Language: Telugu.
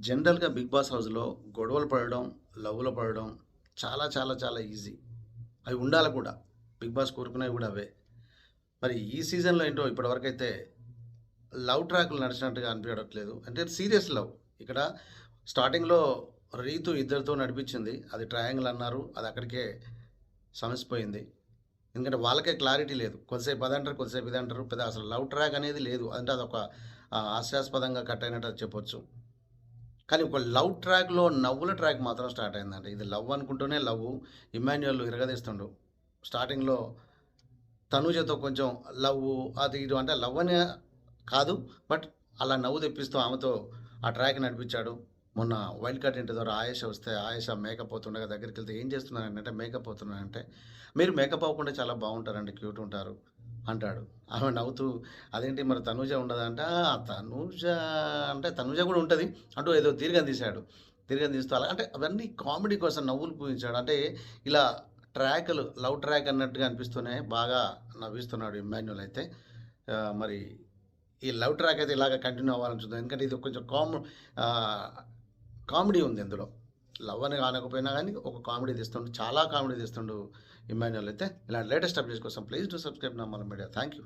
జనరల్‌గా 'బిగ్ బాస్' హౌస్‌లో గొడవలు పడడం, లవ్‌లో పడడం చాలా చాలా చాలా ఈజీ. అవి ఉండాలి కూడా. 'బిగ్ బాస్' కోరుకునేవి కూడా అవే. మరి ఈ సీజన్‌లో ఏంటో ఇప్పటివరకైతే లవ్ ట్రాక్‌లు నడిచినట్టుగా అనిపించట్లేదు అంటే సీరియస్ లవ్. ఇక్కడ స్టార్టింగ్‌లో రీతు ఇద్దరితో నడిపించింది. అది ట్రయాంగిల్ అన్నారు. అది అక్కడికే సమసిపోయింది. ఎందుకంటే వాళ్ళకే క్లారిటీ లేదు. కొద్దిసేపు అంటారు కొద్దిసేపు ఇది అంటారు పెద్ద అసలు లవ్ ట్రాక్ అనేది లేదు. అంటే అదొక ఒక హాస్యాస్పదంగా కట్ అయినట్టు చెప్పొచ్చు. కానీ ఒక లవ్ ట్రాక్‌లో నవ్వుల ట్రాక్ మాత్రం స్టార్ట్ అయిందండి. ఇది లవ్ అనుకుంటూనే లవ్ ఇమ్మాన్యుయల్ ఇరగదీస్తుండు. స్టార్టింగ్‌లో తనూజతో కొంచెం లవ్ అది ఇది అంటే లవ్ అనే కాదు. బట్ అలా నవ్వు తెప్పిస్తూ ఆమెతో ఆ ట్రాక్ నడిపించాడు. మొన్న వైల్డ్ కార్డ్ ఇంటి ద్వారా ఆయేష వస్తే ఆయేష మేకప్ అవుతుండగా దగ్గరికెళ్తే ఏం చేస్తున్నారంటే మేకప్ అవుతున్నానంటే, మీరు మేకప్ అవ్వకుండా చాలా బాగుంటారండి. క్యూట్ ఉంటారు అంటాడు. ఆమె నవ్వుతూ అదేంటి మరి తనూజ ఉండదా ఆ! తనూజ అంటే తనూజ కూడా ఉంటుంది అంటూ ఏదో దీర్ఘం తీశాడు. దీర్ఘం తీస్తూ అలా అంటే అవన్నీ కామెడీ కోసం నవ్వులు పూజించాడు అంటే ఇలా ట్రాకులు లవ్ ట్రాక్ అన్నట్టుగా అనిపిస్తూనే బాగా నవ్విస్తున్నాడు ఇమ్మాన్యుయల్ అయితే. మరి ఈ లవ్ ట్రాక్ అయితే ఇలాగ కంటిన్యూ అవ్వాలని చూద్దాం. ఎందుకంటే ఇది కొంచెం కామ్ కామెడీ ఉంది ఇందులో. లవ్ అని కానకపోయినా కానీ ఒక కామెడీ తీస్తుండు. చాలా కామెడీ తీస్తుండు ఇమాన్యువల్ అయితే. ఇలాంటి లేటెస్ట్ అప్డేట్స్ కోసం ప్లీజ్ డూ సబ్స్క్రైబ్ నమ్మల మీడియా. Thank you.